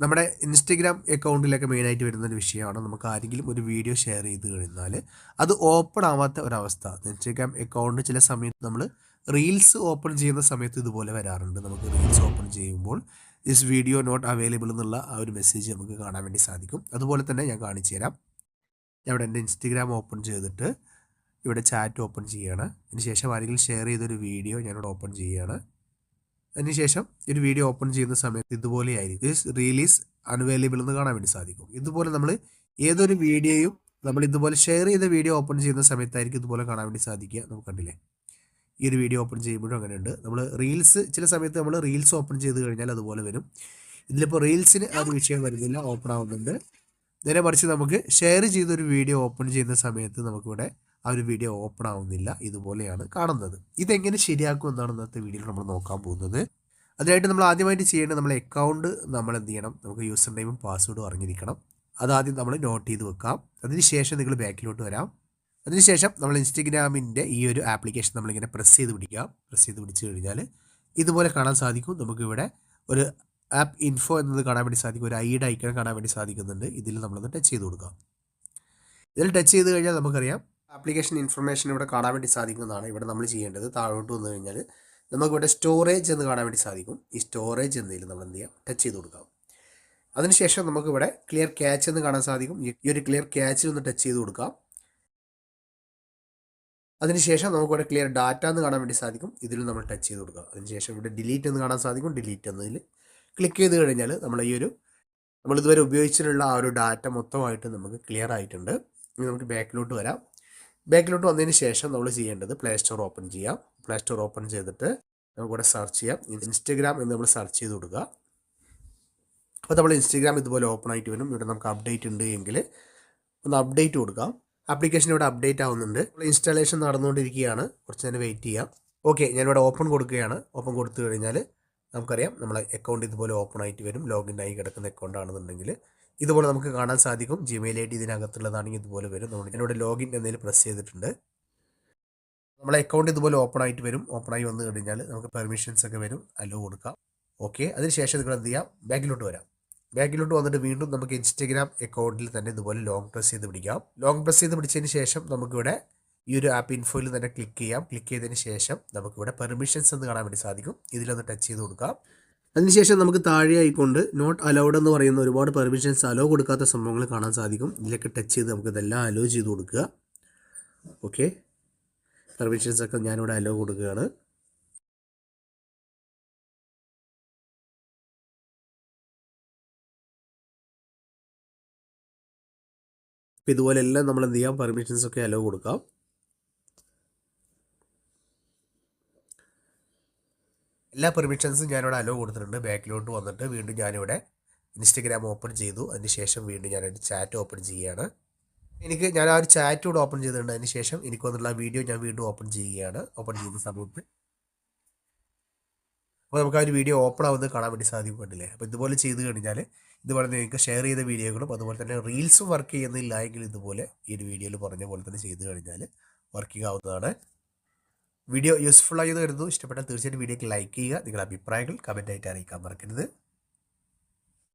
നമ്മുടെ ഇൻസ്റ്റഗ്രാം അക്കൗണ്ടിലൊക്കെ മെയിനായിട്ട് വരുന്ന ഒരു വിഷയമാണ്. നമുക്ക് ആരെങ്കിലും ഒരു വീഡിയോ ഷെയർ ചെയ്ത് കഴിഞ്ഞാൽ അത് ഓപ്പൺ ആവാത്ത ഒരവസ്ഥ. ഇൻസ്റ്റഗ്രാം അക്കൗണ്ട് ചില സമയത്ത് നമ്മൾ റീൽസ് ഓപ്പൺ ചെയ്യുന്ന സമയത്ത് ഇതുപോലെ വരാറുണ്ട്. നമുക്ക് റീൽസ് ഓപ്പൺ ചെയ്യുമ്പോൾ ദിസ് വീഡിയോ നോട്ട് അവൈലബിൾ എന്നുള്ള ആ ഒരു മെസ്സേജ് നമുക്ക് കാണാൻ വേണ്ടി സാധിക്കും. അതുപോലെ തന്നെ ഞാൻ കാണിച്ചു തരാം. ഞാൻ ഇവിടെ എന്റെ ഇൻസ്റ്റഗ്രാം ഓപ്പൺ ചെയ്തിട്ട് ഇവിടെ ചാറ്റ് ഓപ്പൺ ചെയ്യുകയാണ് അതിനുശേഷം ആരെങ്കിലും ഷെയർ ചെയ്തൊരു വീഡിയോ ഞാനിവിടെ ഓപ്പൺ ചെയ്യുകയാണ് അതിനുശേഷം ഒരു വീഡിയോ ഓപ്പൺ ചെയ്യുന്ന സമയത്ത് ഇതുപോലെയായിരിക്കും ദിസ് റീലീസ് അൺവൈലബിൾ എന്ന് കാണാൻ വേണ്ടി സാധിക്കും. ഇതുപോലെ നമ്മൾ ഏതൊരു വീഡിയോയും നമ്മൾ ഇതുപോലെ ഷെയർ ചെയ്ത വീഡിയോ ഓപ്പൺ ചെയ്യുന്ന സമയത്തായിരിക്കും ഇതുപോലെ കാണാൻ വേണ്ടി സാധിക്കുക. നമുക്ക് കണ്ടില്ലേ? ഈ ഒരു വീഡിയോ ഓപ്പൺ ചെയ്യുമ്പോഴും അങ്ങനെയുണ്ട്. നമ്മൾ റീൽസ് ചില സമയത്ത് നമ്മൾ റീൽസ് ഓപ്പൺ ചെയ്ത് കഴിഞ്ഞാൽ അതുപോലെ വരും. ഇതിലിപ്പോൾ റീൽസിന് ആ ഒരു വിഷയം വരുന്നില്ല. ഓപ്പൺ ആവുന്നുണ്ട്. നേരെ മറിച്ച് നമുക്ക് ഷെയർ ചെയ്തൊരു വീഡിയോ ഓപ്പൺ ചെയ്യുന്ന സമയത്ത് നമുക്കിവിടെ ആ ഒരു വീഡിയോ ഓപ്പൺ ആവുന്നില്ല. ഇതുപോലെയാണ് കാണുന്നത്. ഇതെങ്ങനെ ശരിയാക്കും എന്നാണ് ഇന്നത്തെ വീഡിയോയിൽ നമ്മൾ നോക്കാൻ പോകുന്നത്. അതിനായിട്ട് നമ്മൾ ആദ്യമായിട്ട് ചെയ്യേണ്ടത് നമ്മൾ അക്കൗണ്ട് നമ്മൾ എന്ത് ചെയ്യണം? നമുക്ക് യൂസർ നെയിമും പാസ്വേഡും അറിഞ്ഞിരിക്കണം. അതാദ്യം നമ്മൾ നോട്ട് ചെയ്ത് വെക്കാം. അതിനുശേഷം നിങ്ങൾ ബാക്കിലോട്ട് വരാം. അതിനുശേഷം നമ്മൾ ഇൻസ്റ്റഗ്രാമിന്റെ ഈ ഒരു ആപ്ലിക്കേഷൻ നമ്മളിങ്ങനെ പ്രസ് ചെയ്ത് പിടിക്കാം പ്രസ് ചെയ്ത് പിടിച്ച് കഴിഞ്ഞാൽ ഇതുപോലെ കാണാൻ സാധിക്കും. നമുക്കിവിടെ ഒരു ആപ്പ് ഇൻഫോ എന്നത് കാണാൻ വേണ്ടി സാധിക്കും. ഒരു ഐഡ് ഐക്കൺ കാണാൻ വേണ്ടി സാധിക്കുന്നുണ്ട്. ഇതിൽ നമ്മളൊന്ന് ടച്ച് ചെയ്ത് കൊടുക്കാം. ഇതിൽ ടച്ച് ചെയ്ത് കഴിഞ്ഞാൽ നമുക്കറിയാം ആപ്ലിക്കേഷൻ ഇൻഫർമേഷൻ ഇവിടെ കാണാൻ വേണ്ടി സാധിക്കുന്നതാണ് ഇവിടെ നമ്മൾ ചെയ്യേണ്ടത്. താഴോട്ട് വന്നു കഴിഞ്ഞാൽ നമുക്കിവിടെ സ്റ്റോറേജ് എന്ന് കാണാൻ വേണ്ടി സാധിക്കും. ഈ സ്റ്റോറേജ് എന്നതിൽ നമ്മൾ എന്ത് ചെയ്യാം? ടച്ച് ചെയ്ത് കൊടുക്കാം. അതിനുശേഷം നമുക്കിവിടെ ക്ലിയർ ക്യാച്ച് എന്ന് കാണാൻ സാധിക്കും. ഈ ഒരു ക്ലിയർ ക്യാച്ചിൽ ഒന്ന് ടച്ച് ചെയ്ത് കൊടുക്കാം. അതിനുശേഷം നമുക്കിവിടെ ക്ലിയർ ഡാറ്റ എന്ന് കാണാൻ വേണ്ടി സാധിക്കും. ഇതിൽ നമ്മൾ ടച്ച് ചെയ്ത് കൊടുക്കാം. അതിനുശേഷം ഇവിടെ ഡിലീറ്റ് എന്ന് കാണാൻ സാധിക്കും. ഡിലീറ്റ് എന്നതിൽ ക്ലിക്ക് ചെയ്ത് കഴിഞ്ഞാൽ നമ്മൾ ഈ ഒരു നമ്മൾ ഇതുവരെ ഉപയോഗിച്ചിട്ടുള്ള ആ ഒരു ഡാറ്റ മൊത്തമായിട്ട് നമുക്ക് ക്ലിയർ ആയിട്ടുണ്ട്. ഇനി നമുക്ക് ബാക്കിലോട്ട് വരാം. ബാക്കിലോട്ട് വന്നതിന് ശേഷം നമ്മൾ ചെയ്യേണ്ടത് പ്ലേ സ്റ്റോർ ഓപ്പൺ ചെയ്യാം. പ്ലേ സ്റ്റോർ ഓപ്പൺ ചെയ്തിട്ട് നമുക്കിവിടെ സെർച്ച് ചെയ്യാം. ഇൻസ്റ്റഗ്രാം എന്ന് നമ്മൾ സെർച്ച് ചെയ്ത് കൊടുക്കുക. അപ്പോൾ നമ്മൾ ഇൻസ്റ്റഗ്രാം ഇതുപോലെ ഓപ്പൺ ആയിട്ട് വരും. ഇവിടെ നമുക്ക് അപ്ഡേറ്റ് ഉണ്ട് എങ്കിൽ ഒന്ന് അപ്ഡേറ്റ് കൊടുക്കാം. ആപ്ലിക്കേഷൻ ഇവിടെ അപ്ഡേറ്റ് ആവുന്നുണ്ട്. ഇൻസ്റ്റാളേഷൻ നടന്നുകൊണ്ടിരിക്കുകയാണ്. കുറച്ച് നേരം വെയിറ്റ് ചെയ്യാം. ഓക്കെ ഞാനിവിടെ ഓപ്പൺ കൊടുക്കുകയാണ്. ഓപ്പൺ കൊടുത്തു കഴിഞ്ഞാൽ നമുക്കറിയാം നമ്മളെ അക്കൗണ്ട് ഇതുപോലെ ഓപ്പൺ ആയിട്ട് വരും. ലോഗിൻ ആയി കിടക്കുന്ന അക്കൗണ്ട് ആണെന്നുണ്ടെങ്കിൽ ഇതുപോലെ നമുക്ക് കാണാൻ സാധിക്കും. ജിമെയിൽ ഐ ഡി ഇതിനകത്തുള്ളതാണെങ്കിൽ ഇതുപോലെ വരും. നമ്മൾ എന്നോട് ലോഗിൻ എന്നതിൽ പ്രസ് ചെയ്തിട്ടുണ്ട്. നമ്മളെ അക്കൗണ്ട് ഇതുപോലെ ഓപ്പൺ ആയിട്ട് വരും. ഓപ്പൺ ആയി വന്നു കഴിഞ്ഞാൽ നമുക്ക് പെർമിഷൻസ് ഒക്കെ വരും. അലോ കൊടുക്കാം. ഓക്കെ അതിനുശേഷം നിങ്ങൾ എന്ത് ചെയ്യാം? ബാക്കിലോട്ട് വരാം. ബാക്കിലോട്ട് വന്നിട്ട് വീണ്ടും നമുക്ക് ഇൻസ്റ്റഗ്രാം അക്കൗണ്ടിൽ തന്നെ ഇതുപോലെ ലോങ് പ്രസ് ചെയ്ത് പിടിക്കാം. ലോങ് പ്രസ് ചെയ്ത് പിടിച്ചതിന് ശേഷം നമുക്കിവിടെ ഈ ഒരു ആപ്പ് ഇൻഫോയിൽ തന്നെ ക്ലിക്ക് ചെയ്യാം. ക്ലിക്ക് ചെയ്തതിന് ശേഷം നമുക്കിവിടെ പെർമിഷൻസ് എന്ന് കാണാൻ വേണ്ടി സാധിക്കും. ഇതിലൊന്ന് ടച്ച് ചെയ്ത് കൊടുക്കാം. അതിനുശേഷം നമുക്ക് താഴെ ആയിക്കൊണ്ട് നോട്ട് അലൗഡ് എന്ന് പറയുന്ന ഒരുപാട് പെർമിഷൻസ് അലോ കൊടുക്കാത്ത സംഭവങ്ങൾ കാണാൻ സാധിക്കും. ഇതിലൊക്കെ ടച്ച് ചെയ്ത് നമുക്ക് ഇതെല്ലാം അലോ ചെയ്ത് കൊടുക്കുക. ഓക്കെ പെർമിഷൻസ് ഒക്കെ ഞാനിവിടെ അലോ കൊടുക്കുകയാണ്. ഇതുപോലെ എല്ലാം നമ്മൾ എന്ത് ചെയ്യാം? പെർമിഷൻസ് ഒക്കെ അലോ കൊടുക്കാം. എല്ലാ പെർമിഷൻസും ഞാനിവിടെ അലോ കൊടുത്തിട്ടുണ്ട്. ബാക്കിലോട്ട് വന്നിട്ട് വീണ്ടും ഞാനിവിടെ ഇൻസ്റ്റഗ്രാം ഓപ്പൺ ചെയ്തു. അതിനുശേഷം വീണ്ടും ഞാനൊരു ചാറ്റ് ഓപ്പൺ ചെയ്യുകയാണ്. എനിക്ക് ഞാൻ ആ ഒരു ചാറ്റ് കൂടെ ഓപ്പൺ ചെയ്തിട്ടുണ്ട്. അതിനുശേഷം എനിക്ക് വന്നുള്ള വീഡിയോ ഞാൻ വീണ്ടും ഓപ്പൺ ചെയ്യുകയാണ്. ഓപ്പൺ ചെയ്യുന്ന സമയത്ത്. അപ്പോൾ നമുക്ക് ആ ഒരു വീഡിയോ ഓപ്പൺ ആവുന്നത് കാണാൻ വേണ്ടി സാധിക്കും കണ്ടില്ലേ അപ്പോൾ ഇതുപോലെ ചെയ്ത് കഴിഞ്ഞാൽ ഇതുപോലെ നിങ്ങൾക്ക് ഷെയർ ചെയ്ത വീഡിയോകളും അതുപോലെ തന്നെ റീൽസും വർക്ക് ചെയ്യുന്നില്ല എങ്കിൽ ഇതുപോലെ ഈ ഒരു വീഡിയോയിൽ പറഞ്ഞ പോലെ തന്നെ ചെയ്ത് കഴിഞ്ഞാൽ വർക്കിംഗ് ആവുന്നതാണ്. വീഡിയോ യൂസ്ഫുൾ ആയി കരുതുന്നു. ഇഷ്ടപ്പെട്ടാൽ തീർച്ചയായിട്ടും വീഡിയോക്ക് ലൈക്ക് ചെയ്യുക. നിങ്ങളുടെ അഭിപ്രായങ്ങൾ കമന്റായിട്ട് അറിയിക്കാൻ മറക്കരുത്.